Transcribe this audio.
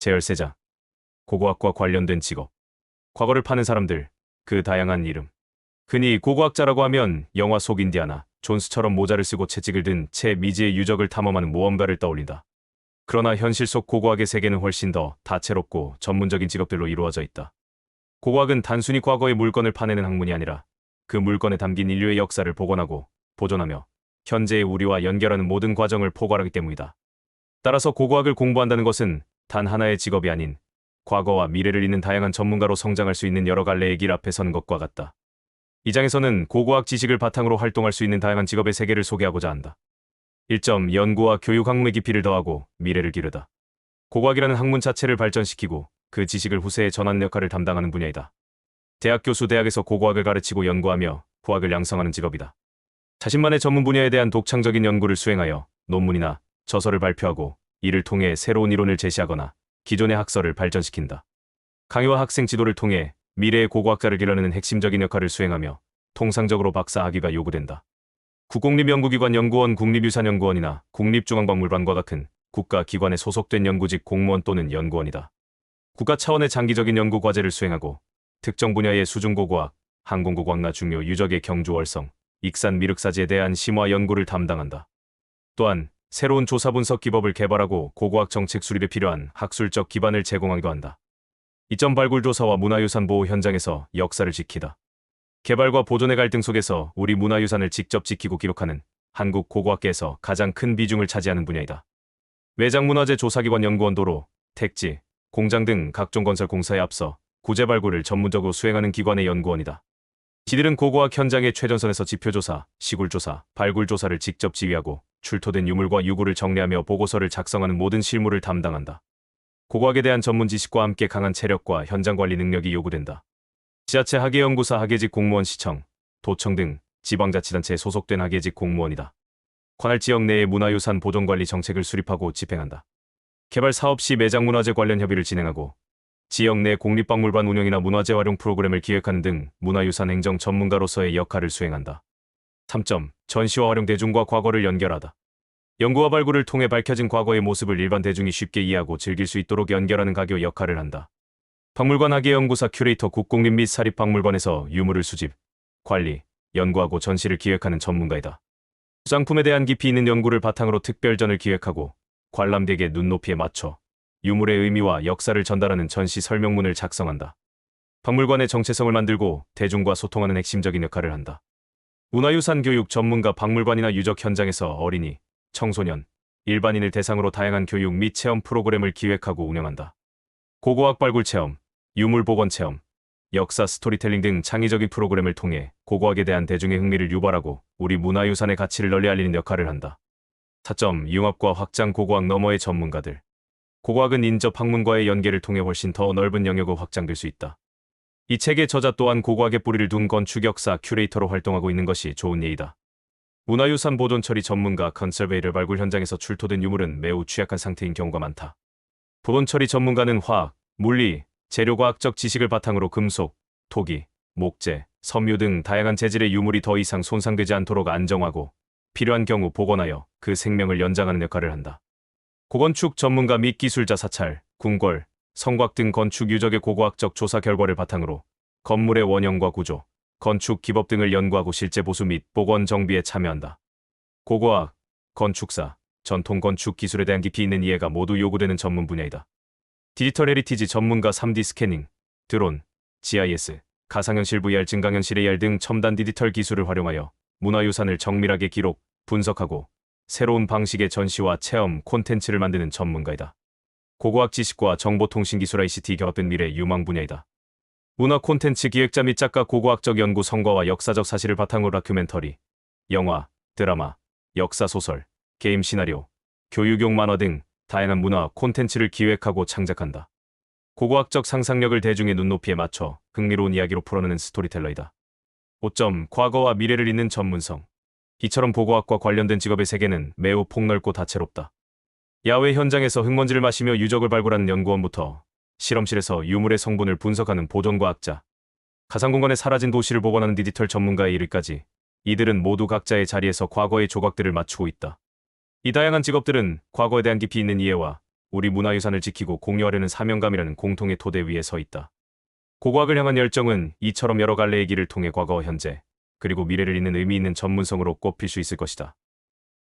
제열세자, 고고학과 관련된 직업, 과거를 파는 사람들, 그 다양한 이름. 흔히 고고학자라고 하면 영화 속 인디아나, 존스처럼 모자를 쓰고 채찍을 든 채 미지의 유적을 탐험하는 모험가를 떠올린다. 그러나 현실 속 고고학의 세계는 훨씬 더 다채롭고 전문적인 직업들로 이루어져 있다. 고고학은 단순히 과거의 물건을 파내는 학문이 아니라 그 물건에 담긴 인류의 역사를 복원하고 보존하며 현재의 우리와 연결하는 모든 과정을 포괄하기 때문이다. 따라서 고고학을 공부한다는 것은 단 하나의 직업이 아닌 과거와 미래를 잇는 다양한 전문가로 성장할 수 있는 여러 갈래의 길 앞에 서는 것과 같다. 이 장에서는 고고학 지식을 바탕으로 활동할 수 있는 다양한 직업의 세계를 소개하고자 한다. 1점 연구와 교육 학문의 깊이를 더하고 미래를 기르다. 고고학이라는 학문 자체를 발전시키고 그 지식을 후세에 전하는 역할을 담당하는 분야이다. 대학 교수 대학에서 고고학을 가르치고 연구하며 후학을 양성하는 직업이다. 자신만의 전문 분야에 대한 독창적인 연구를 수행하여 논문이나 저서를 발표하고 이를 통해 새로운 이론을 제시하거나 기존의 학설을 발전시킨다. 강의와 학생 지도를 통해 미래의 고고학자를 길러내는 핵심적인 역할을 수행하며 통상적으로 박사 학위가 요구된다. 국공립연구기관 연구원 국립유산연구원이나 국립중앙박물관과 같은 국가기관에 소속된 연구직 공무원 또는 연구원이다. 국가 차원의 장기적인 연구 과제를 수행하고 특정 분야의 수중고고학, 항공고고학나 중요 유적의 경주월성, 익산 미륵사지에 대한 심화 연구를 담당한다. 또한 새로운 조사 분석 기법을 개발하고 고고학 정책 수립에 필요한 학술적 기반을 제공하기도 한다. 이점 발굴 조사와 문화유산 보호 현장에서 역사를 지키다. 개발과 보존의 갈등 속에서 우리 문화유산을 직접 지키고 기록하는 한국 고고학계에서 가장 큰 비중을 차지하는 분야이다. 외장문화재 조사기관 연구원도로, 택지, 공장 등 각종 건설 공사에 앞서 구제 발굴을 전문적으로 수행하는 기관의 연구원이다. 지들은 고고학 현장의 최전선에서 지표조사, 시굴조사, 발굴조사를 직접 지휘하고 출토된 유물과 유구를 정리하며 보고서를 작성하는 모든 실무를 담당한다. 고고학에 대한 전문 지식과 함께 강한 체력과 현장 관리 능력이 요구된다. 지자체 학예연구사 학예직 공무원 시청, 도청 등 지방자치단체에 소속된 학예직 공무원이다. 관할 지역 내의 문화유산 보존관리 정책을 수립하고 집행한다. 개발 사업 시 매장 문화재 관련 협의를 진행하고 지역 내 공립박물관 운영이나 문화재 활용 프로그램을 기획하는 등 문화유산 행정 전문가로서의 역할을 수행한다. 3점. 전시와 활용 대중과 과거를 연결하다. 연구와 발굴을 통해 밝혀진 과거의 모습을 일반 대중이 쉽게 이해하고 즐길 수 있도록 연결하는 가교 역할을 한다. 박물관 학예 연구사 큐레이터 국공립 및 사립박물관에서 유물을 수집, 관리, 연구하고 전시를 기획하는 전문가이다. 수장품에 대한 깊이 있는 연구를 바탕으로 특별전을 기획하고 관람객의 눈높이에 맞춰 유물의 의미와 역사를 전달하는 전시 설명문을 작성한다. 박물관의 정체성을 만들고 대중과 소통하는 핵심적인 역할을 한다. 문화유산 교육 전문가 박물관이나 유적 현장에서 어린이, 청소년, 일반인을 대상으로 다양한 교육 및 체험 프로그램을 기획하고 운영한다. 고고학 발굴 체험, 유물 복원 체험, 역사 스토리텔링 등 창의적인 프로그램을 통해 고고학에 대한 대중의 흥미를 유발하고 우리 문화유산의 가치를 널리 알리는 역할을 한다. 4점 융합과 확장 고고학 너머의 전문가들. 고고학은 인접 학문과의 연계를 통해 훨씬 더 넓은 영역으로 확장될 수 있다. 이 책의 저자 또한 고고학의 뿌리를 둔 건축역사 큐레이터로 활동하고 있는 것이 좋은 예이다. 문화유산 보존 처리 전문가 컨설베이를 발굴 현장에서 출토된 유물은 매우 취약한 상태인 경우가 많다. 보존 처리 전문가는 화학, 물리, 재료과학적 지식을 바탕으로 금속, 토기, 목재, 섬유 등 다양한 재질의 유물이 더 이상 손상되지 않도록 안정하고 필요한 경우 복원하여 그 생명을 연장하는 역할을 한다. 고건축 전문가 및 기술자 사찰, 궁궐, 성곽 등 건축 유적의 고고학적 조사 결과를 바탕으로 건물의 원형과 구조, 건축 기법 등을 연구하고 실제 보수 및 복원 정비에 참여한다. 고고학, 건축사, 전통 건축 기술에 대한 깊이 있는 이해가 모두 요구되는 전문 분야이다. 디지털 헤리티지 전문가 3D 스캐닝, 드론, GIS, 가상현실 VR 증강현실 AR 등 첨단 디지털 기술을 활용하여 문화유산을 정밀하게 기록, 분석하고 새로운 방식의 전시와 체험, 콘텐츠를 만드는 전문가이다. 고고학 지식과 정보통신기술 ICT 결합된 미래 유망 분야이다. 문화 콘텐츠 기획자 및 작가 고고학적 연구 성과와 역사적 사실을 바탕으로 다큐멘터리, 영화, 드라마, 역사 소설, 게임 시나리오, 교육용 만화 등 다양한 문화 콘텐츠를 기획하고 창작한다. 고고학적 상상력을 대중의 눈높이에 맞춰 흥미로운 이야기로 풀어내는 스토리텔러이다. 5점 과거와 미래를 잇는 전문성. 이처럼 보고학과 관련된 직업의 세계는 매우 폭넓고 다채롭다. 야외 현장에서 흙먼지를 마시며 유적을 발굴하는 연구원부터 실험실에서 유물의 성분을 분석하는 보존과학자, 가상공간에 사라진 도시를 복원하는 디지털 전문가의 일까지 이들은 모두 각자의 자리에서 과거의 조각들을 맞추고 있다. 이 다양한 직업들은 과거에 대한 깊이 있는 이해와 우리 문화유산을 지키고 공유하려는 사명감이라는 공통의 토대 위에 서 있다. 고고학을 향한 열정은 이처럼 여러 갈래의 길을 통해 과거와 현재, 그리고 미래를 잇는 의미 있는 전문성으로 꼽힐 수 있을 것이다.